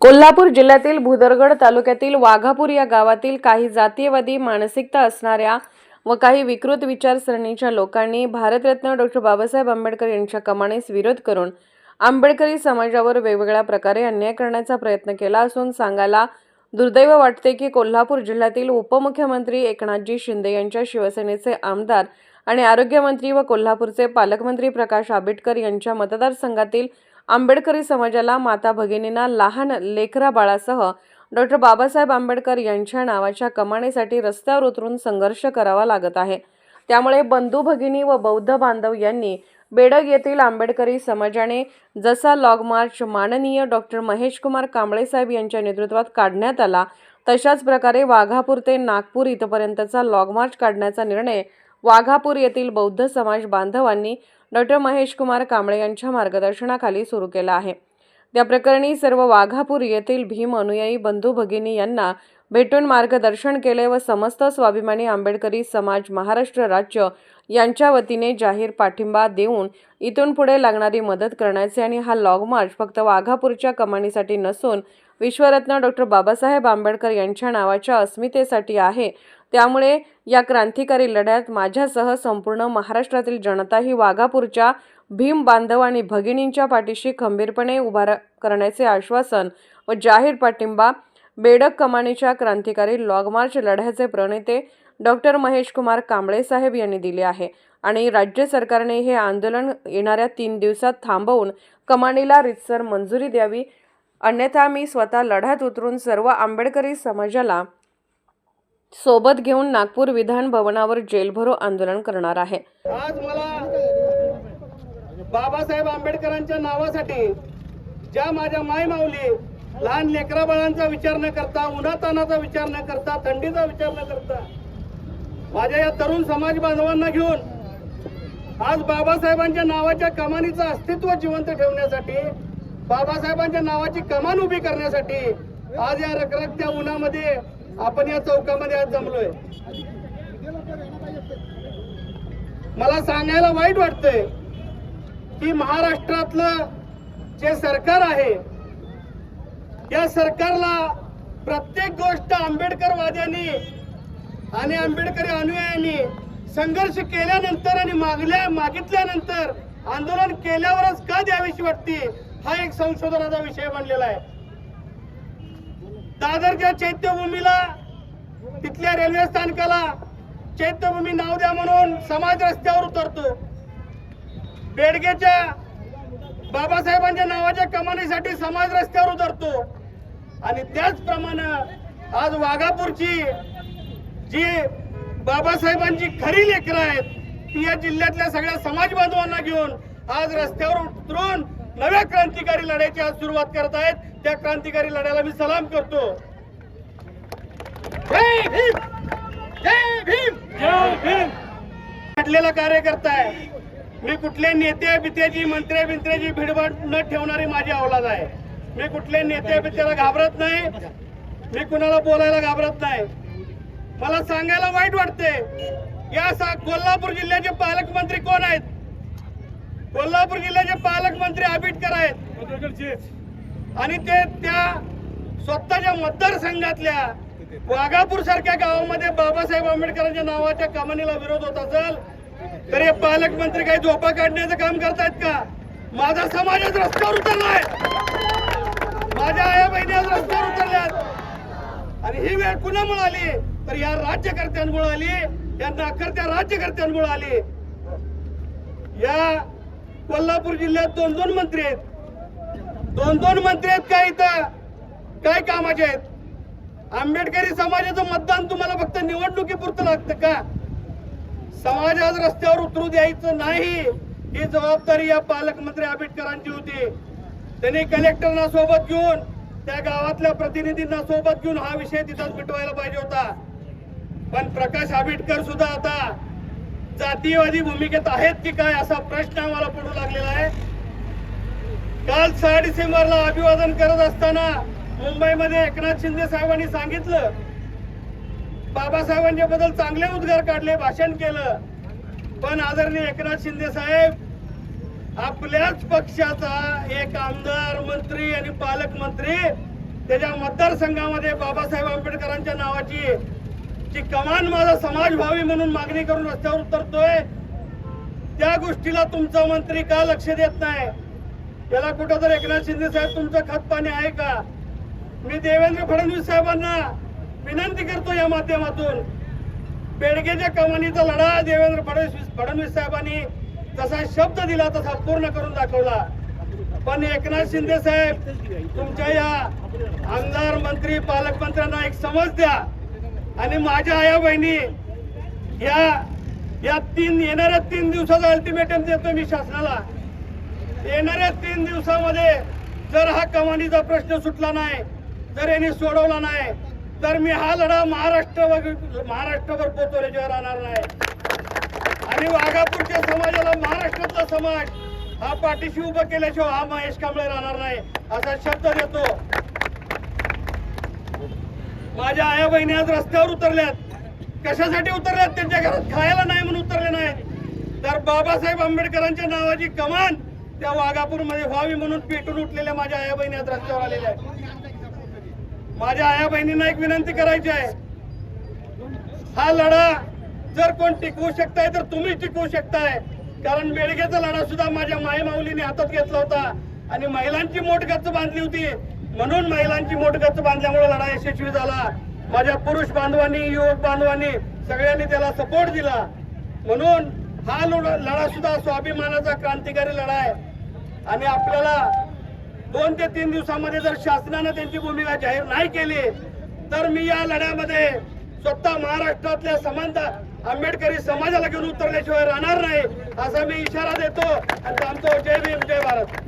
कोल्हापूर जिल्ह्यातील भुदरगड तालुक्यातील वाघापूर या गावातील काही जातीयवादी मानसिकता असणाऱ्या व काही विकृत विचारसरणीच्या लोकांनी भारतरत्न डॉक्टर बाबासाहेब आंबेडकर यांच्या कमानीस विरोध करून आंबेडकरी समाजावर वेगवेगळ्या प्रकारे अन्याय करण्याचा प्रयत्न केला असून सांगायला दुर्दैव वाटते की कोल्हापूर जिल्ह्यातील उपमुख्यमंत्री एकनाथजी शिंदे यांच्या शिवसेनेचे आमदार आणि आरोग्यमंत्री व कोल्हापूरचे पालकमंत्री प्रकाश आंबेडकर यांच्या मतदारसंघातील आंबेडकरी समाजाला माता भगिनींना लहान लेकरा बाळासह डॉक्टर बाबासाहेब आंबेडकर यांच्या नावाच्या कमाणीसाठी रस्त्यावर उतरून संघर्ष करावा लागत आहे. त्यामुळे बंधू भगिनी व बौद्ध बांधव यांनी बेडग येथील आंबेडकरी समाजाने जसा लॉग मार्च माननीय डॉक्टर महेशकुमार कांबळे साहेब यांच्या नेतृत्वात काढण्यात आला तशाच प्रकारे वाघापूर ते नागपूर इथपर्यंतचा लॉग मार्च काढण्याचा निर्णय वाघापूर येथील बौद्ध समाज बांधवांनी डॉक्टर महेश कुमार कांबळे यांच्या मार्गदर्शनाखाली सुरू केला आहे. त्या प्रकरणी सर्व वाघापूर येथील भीम अनुयायी बंधू भगिनी यांना भेटून मार्गदर्शन केले व समस्त स्वाभिमानी आंबेडकरी समाज महाराष्ट्र राज्य यांच्या वतीने जाहीर पाठिंबा देऊन इथून पुढे लागणारी मदत करण्याचे आणि हा लॉग मार्च फक्त वाघापूरच्या कमाणीसाठी नसून विश्वरत्न डॉक्टर बाबासाहेब आंबेडकर यांच्या नावाच्या अस्मितेसाठी आहे त्यामुळे या क्रांतिकारी लढ्यात माझ्यासह संपूर्ण महाराष्ट्रातील जनता ही वाघापूरच्या भीम बांधव आणि भगिनींच्या पाठीशी खंबीरपणे उभा करण्याचे आश्वासन व जाहीर पाठिंबा बेडक कमानीच्या क्रांतिकारी लॉग मार्च लढ्याचे प्रणेते डॉक्टर महेश कुमार कांबळे साहेब यांनी दिले आहे आणि राज्य सरकारने हे आंदोलन येणाऱ्या तीन दिवसात थांबवून कमानीला रितसर मंजुरी द्यावी. अन्यथा मी स्वतः लढ्यात उतरून सर्व आंबेडकरी समाजाला सोबत घेऊन नागपूर विधान भवनावर जेलभरो आंदोलन करणार आहे. आज मला बाबासाहेब आंबेडकरांच्या नावासाठी ज्या माझ्या माय माऊली लहान लेकरा बाळांचा विचार न करता उन्हातानाचा विचार न करता थंडीचा विचार न करता माझ्या या तरुण समाज बांधवांना घेऊन आज बाबासाहेबांच्या नावाच्या कमानीचं अस्तित्व जिवंत ठेवण्यासाठी बाबासाहेबांच्या नावाची कमान उभी करण्यासाठी आज या रखरखत्या उन्हामध्ये आपण या चौकामध्ये आज जमलोय. मला सांगायला वाईट वाटतंय की महाराष्ट्रातलं जे सरकार आहे या सरकारला प्रत्येक गोष्ट आंबेडकरवाद्यांनी आणि आंबेडकरी अनुयायांनी संघर्ष केल्यानंतर आणि मागल्या मागितल्यानंतर आंदोलन केल्यावरच का द्यावीशी वाटते हा एक संशोधनाचा विषय बनलेला आहे. दादरच्या चैत्यभूमीला तिथल्या रेल्वे स्थानकाला चैत्यभूमी नाव द्या म्हणून समाज रस्त्यावर उतरतो. बेडगेच्या बाबासाहेबांच्या नावाच्या कमानीसाठी समाज रस्त्यावर उतरतो. आणि त्याचप्रमाणे आज वाघापूरची जी बाबासाहेबांची खरी लेकरं आहेत ती या जिल्ह्यातल्या सगळ्या समाज बांधवांना घेऊन आज रस्त्यावर उतरून नव्या क्रांतिकारी लढ्याची आज सुरुवात करत आहेत. त्या क्रांतिकारी लढ्याला मी सलाम करतो. जय भीम! जय भीम! जय भीम! वाढलेला कार्यकर्ता आहे. मी कुठले नेते बित्याची मंत्र्या बिंत्र्याची भिडभाड न ठेवणारी माझी अवलाद आहे. मी कुठले नेते बित्याला घाबरत नाही. मी कुणाला बोलायला घाबरत नाही. मला सांगायला वाईट वाटते या सा कोल्हापूर जिल्ह्याचे पालकमंत्री कोण आहेत? सोलापूर जिल्ह्याचे पालकमंत्री आबिटकर आहेत. आणि ते त्या स्वतःच्या मतदारसंघातल्या वाघापूर सारख्या गावामध्ये बाबासाहेब आंबेडकरांच्या नावाच्या कमानीला विरोध होत असेल तर हे पालकमंत्री काही झोपा काढण्याचं काम करतायत का? माझा समाजच रस्त्यावर उतरलाय. माझ्या आया बहिणी आज रस्त्यावर उतरल्यात. आणि ही वेळ कुणामुळे आली? तर या राज्यकर्त्यांमुळे आली या नाकर्त्या राज्यकर्त्यांमुळे आली. या कोल्हापूर जिल्ह्यात दोन दोन मंत्री आहेत. दोन दोन मंत्री आहेत का इथं? काय कामाचे आहेत? आंबेडकरी समाजाचं मतदान तुम्हाला फक्त निवडणुकीपुरतं लागतं का? समाज आज रस्त्यावर उतरू द्यायचं नाही. ही जबाबदारी या पालकमंत्री आंबेडकरांची होती. त्यांनी कलेक्टरना सोबत घेऊन त्या गावातल्या प्रतिनिधींना सोबत घेऊन हा विषय तिथंच मिटवायला पाहिजे होता. पण प्रकाश आंबेडकर सुद्धा आता जातीयवादी भूमिकेत आहेत की काय असा प्रश्न आम्हाला पडू लागलेला आहे. काल सहा डिसेंबरला अभिवादन करत असताना मुंबईमध्ये एकनाथ शिंदे साहेबांनी सांगितलं बाबासाहेबांच्या बद्दल चांगले उद्गार काढले भाषण केलं. पण आदरणीय एकनाथ शिंदे साहेब आपल्याच पक्षाचा एक आमदार मंत्री आणि पालकमंत्री त्याच्या मतदारसंघामध्ये बाबासाहेब आंबेडकरांच्या नावाची की कमान माझा समाज व्हावी म्हणून मागणी करून रस्त्यावर उतरतोय त्या गोष्टीला तुमचा मंत्री का लक्ष देत नाही? याला कुठं तर एकनाथ शिंदे साहेब तुमचं खतपाणी आहे का? मी देवेंद्र फडणवीस साहेबांना विनंती करतो या माध्यमातून. बेडगेच्या कमानीचा लढा देवेंद्र फडणवीस फडणवीस साहेबांनी जसा शब्द दिला तसा पूर्ण करून दाखवला. पण एकनाथ शिंदे साहेब तुमच्या या आमदार मंत्री पालकमंत्र्यांना एक समज द्या. आणि माझ्या आया बहिणी या या तीन येणाऱ्या तीन दिवसाचा अल्टिमेटम देतो मी शासनाला. येणाऱ्या तीन दिवसामध्ये जर हा कमानीचा प्रश्न सुटला नाही जर यांनी सोडवला नाही तर मी हा लढा महाराष्ट्रभर महाराष्ट्रभर पोचवल्याशिवाय राहणार नाही. आणि वाघापूरच्या समाजाला महाराष्ट्रातला समाज हा पाठीशी उभं केल्याशिवाय हा महेश कांबळे राहणार नाही असा शब्द देतो. माझ्या आया बहिणी आज रस्त्यावर उतरल्यात. कशासाठी उतरल्यात? त्यांच्या घरात खायला नाही म्हणून उतरले नाहीत तर बाबासाहेब आंबेडकरांच्या नावाची कमान त्या वाघापूरमध्ये व्हावी म्हणून पेटून उठलेल्या माझ्या आया बहिणी आज रस्त्यावर आलेल्या आहेत. माझ्या आया बहिणींना एक विनंती करायची आहे. हा लढा जर कोण टिकवू शकताय तर तुम्ही टिकवू शकताय. कारण बेडग्याचा लढा सुद्धा माझ्या मायमाऊलीने हातात घेतला होता. आणि महिलांची मोठ गच्च बांधली होती. म्हणून महिलांची मोठ गच्च बांधल्यामुळे लढा यशस्वी झाला. माझ्या पुरुष बांधवांनी युवक बांधवांनी सगळ्यांनी त्याला सपोर्ट दिला. म्हणून हा लढा लढा सुद्धा स्वाभिमानाचा क्रांतिकारी लढा आहे. आणि आपल्याला दोन ते तीन दिवसामध्ये जर शासनानं त्यांची भूमिका जाहीर नाही केली तर मी या लढ्यामध्ये स्वतः महाराष्ट्रातल्या समानता आंबेडकरी समाजाला घेऊन उतरल्याशिवाय राहणार नाही असा मी इशारा देतो. आणि आमचं जय भीम जय भारत.